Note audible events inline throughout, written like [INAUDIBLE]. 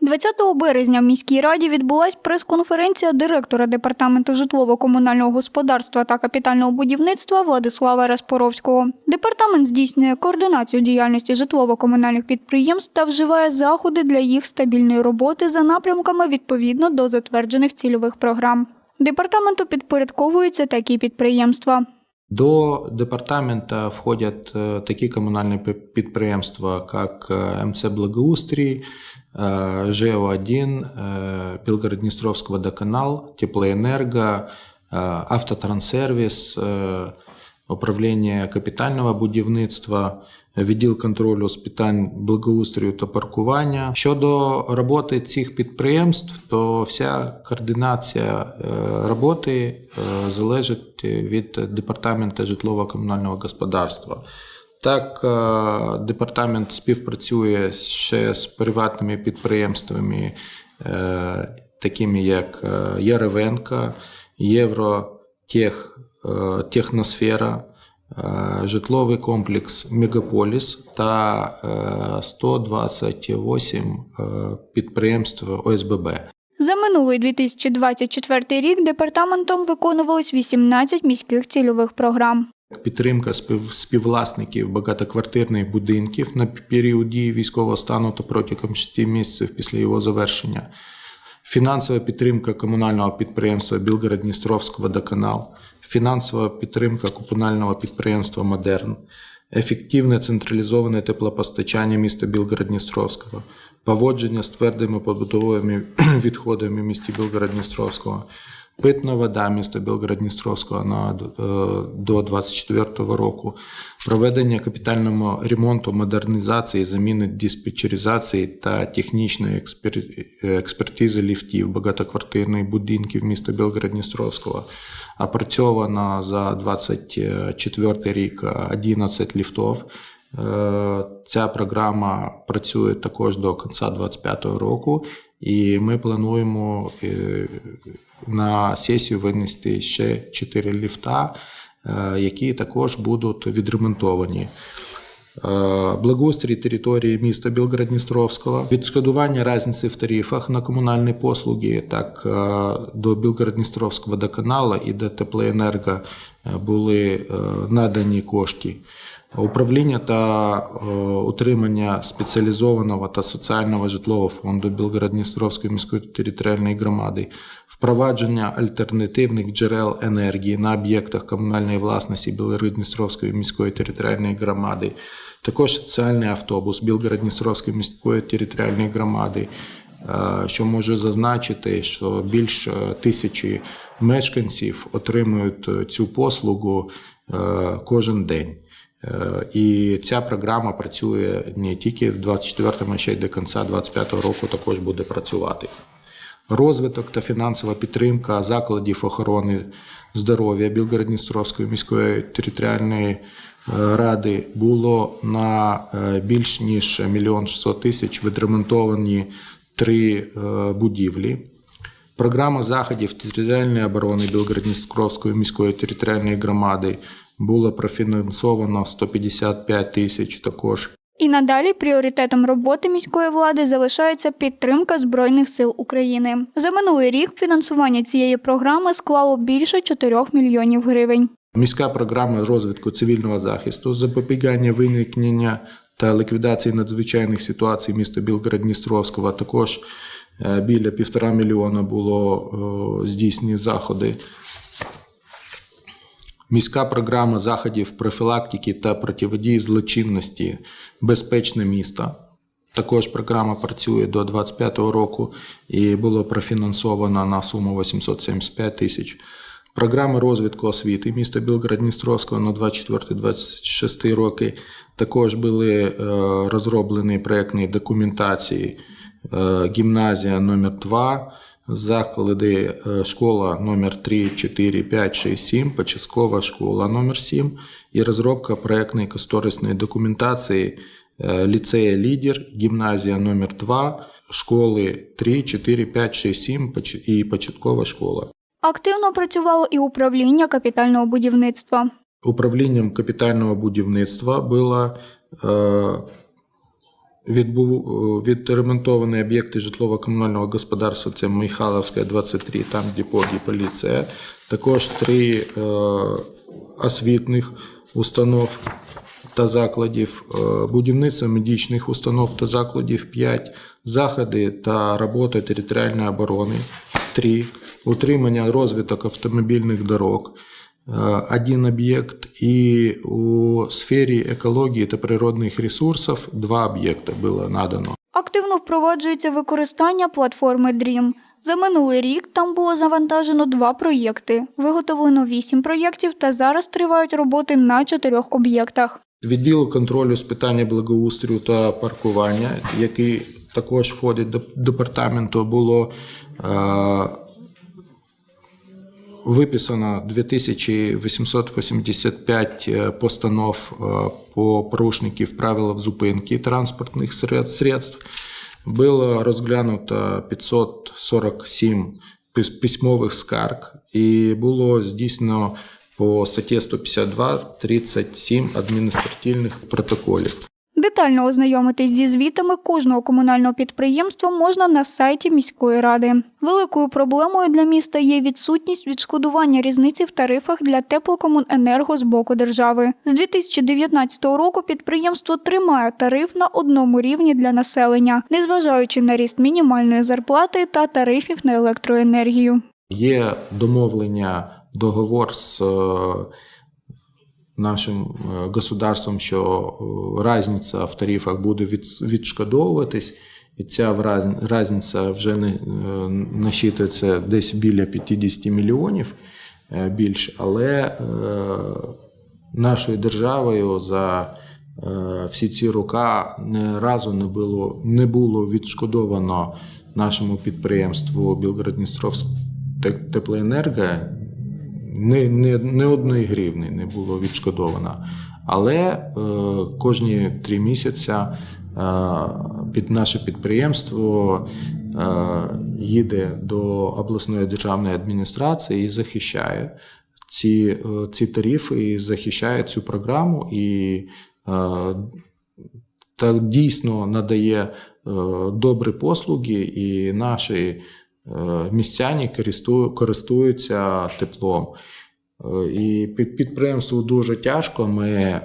20 березня в міській раді відбулась прес-конференція директора департаменту житлово-комунального господарства та капітального будівництва Владислава Распоровського. Департамент здійснює координацію діяльності житлово-комунальних підприємств та вживає заходи для їх стабільної роботи за напрямками відповідно до затверджених цільових програм. Департаменту підпорядковуються такі підприємства. До департамента входят э, такие коммунальные пи- підприємства, как э, МЦ «Благоустрій», э, ЖЭО-1, э, Белгород-Днестровск водоканал, Теплоэнерго, э, Автотранссервіс, э, Управління капітального будівництва, відділ контролю з питань благоустрою та паркування. Щодо роботи цих підприємств, то вся координація е, роботи е, залежить від департаменту житлово-комунального господарства. Так, е, департамент співпрацює ще з приватними підприємствами, е, такими як е, Яревенка, Євротех, Техносфера, житловий комплекс Мегаполіс та е, 128 е, підприємств ОСББ. За минулий 2024 рік департаментом виконувалось 18 міських цільових програм. Підтримка співвласників багатоквартирних будинків на період дії військового стану та протягом 6 місяців після його завершення. Фінансова підтримка комунального підприємства Білгород-Дністровськ водоканал, фінансова підтримка комунального підприємства Модерн, ефективне централізоване теплопостачання міста Білгород-Дністровського, поводження з твердими побутовими [CLEARS THROAT] відходами в місті Білгород-Дністровського, питна вода міста Білгород-Дністровського на, е, до 2024 року, проведення капітального ремонту, модернізації, заміни диспетчеризації та технічної експер- експертизи ліфтів багатоквартирних будинків міста Білгород-Дністровського. Опрацьовано за 2024 рік 11 ліфтів. Е, Ця програма працює також до кінця 2025 року, і ми плануємо е, на сесію винести ще 4 ліфта, е, які також будуть відремонтовані. Благоустрій території міста Білгород-Дністровського, відшкодування різниці в тарифах на комунальні послуги, так до Білгород-Дністровського водоканалу і до Теплоенерго були надані кошти. Управління та е, утримання спеціалізованого та соціального житлового фонду Білгород-Дністровської міської територіальної громади, впровадження альтернативних джерел енергії на об'єктах комунальної власності Білгород-Дністровської міської територіальної громади, також соціальний автобус Білгород-Дністровської міської територіальної громади. Е, Що можу зазначити, що більше тисячі мешканців отримують е, цю послугу е, кожен день. Е, І ця програма працює не тільки в 24-му, а ще й до кінця 25-го року також буде працювати. Розвиток та фінансова підтримка закладів охорони здоров'я Білгород-Дністровської міської територіальної е, ради було на е, більш ніж мільйон 600 тисяч відремонтовані три будівлі. Програма заходів територіальної оборони Білгород-Дністровської міської територіальної громади було профінансовано 155 тисяч також. І надалі пріоритетом роботи міської влади залишається підтримка Збройних сил України. За минулий рік фінансування цієї програми склало більше 4 мільйонів гривень. Міська програма розвитку цивільного захисту, запобігання виникнення та ліквідації надзвичайних ситуацій міста Білгород-Дністровського також біля півтора мільйона було е, здійснені заходи. Міська програма заходів профілактики та протидії злочинності Безпечне місто. Також програма працює до 2025 року і було профінансовано на суму 875 тисяч. Програми розвитку освіти міста Білгород-Дністровського на 24-26 роки також були е, розроблені проєктні документації. Е, гімназія номер 2 заклади е, школа номер 3, 4, 5, 6, 7, початкова школа номер 7 і розробка проєктної кошторисної документації е, ліцея Лідер, гімназія номер 2, школи 3, 4, 5, 6, 7 і початкова школа. Активно працювало і управління капітального будівництва. Управлінням капітального будівництва було е, відбув, відремонтовані об'єкти житлово-комунального господарства, це Михайловська, 23, там депо і поліція. Також три е, освітних установ та закладів, е, будівництво медичних установ та закладів 5, заходи та робота територіальної оборони 3, утримання розвиток автомобільних дорог, е, один об'єкт, і у сфері екології та природних ресурсів два об'єкти було надано. Активно впроваджується використання платформи Dream. За минулий рік там було завантажено два проєкти. Виготовлено вісім проєктів та зараз тривають роботи на чотирьох об'єктах. Відділу контролю з питання благоустрою та паркування, який також входить до департаменту, було е, виписано 2885 е, постанов е, по порушників правил зупинки транспортних средств. Було розглянуто 547 письмових скарг і було здійснено по статті 152 37 адміністративних протоколів. Детально ознайомитись зі звітами кожного комунального підприємства можна на сайті міської ради. Великою проблемою для міста є відсутність відшкодування різниці в тарифах для теплокомуненерго з боку держави. З 2019 року підприємство тримає тариф на одному рівні для населення, незважаючи на ріст мінімальної зарплати та тарифів на електроенергію. Є домовлення, договор з е, нашим е, государством, що е, різниця в тарифах буде відшкодовуватись, і ця різниця вже не е, насчитується десь біля 50 мільйонів більше, але нашою державою за всі ці роки не разу не було, не було відшкодовано нашому підприємству Білгород-Дністровськ теплоенерго не, не, не одної гривні не було відшкодовано. Але е, кожні три місяці е, під наше підприємство е, їде до обласної державної адміністрації і захищає ці, е, ці тарифи, і захищає цю програму і е, та дійсно надає е, добрі послуги, і наші містяні користуються теплом. Е, І під підприємству дуже тяжко. Ми е,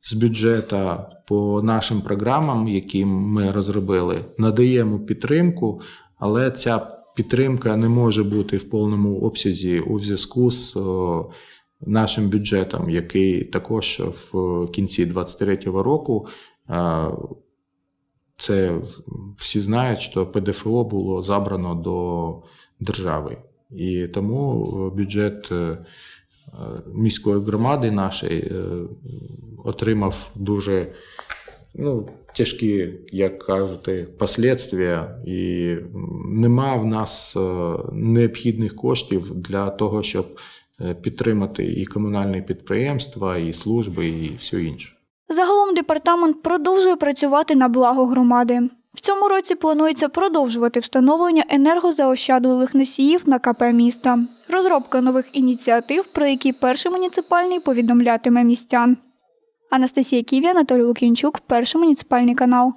з бюджету по нашим програмам, які ми розробили, надаємо підтримку, але ця підтримка не може бути в повному обсязі у зв'язку з е, нашим бюджетом, який також в кінці 2023 року. Це всі знають, що ПДФО було забрано до держави. І тому е, бюджет е, е, міської громади нашої отримав дуже ну, тяжкі, як кажете, последствия, і нема в нас необхідних коштів для того, щоб підтримати і комунальні підприємства, і служби, і все інше. Загалом департамент продовжує працювати на благо громади. В цьому році планується продовжувати встановлення енергозаощадливих носіїв на КП міста, розробка нових ініціатив, про які перший муніципальний повідомлятиме містян. Анастасія Ківі, Анатолій Лукінчук, перший муніципальний канал.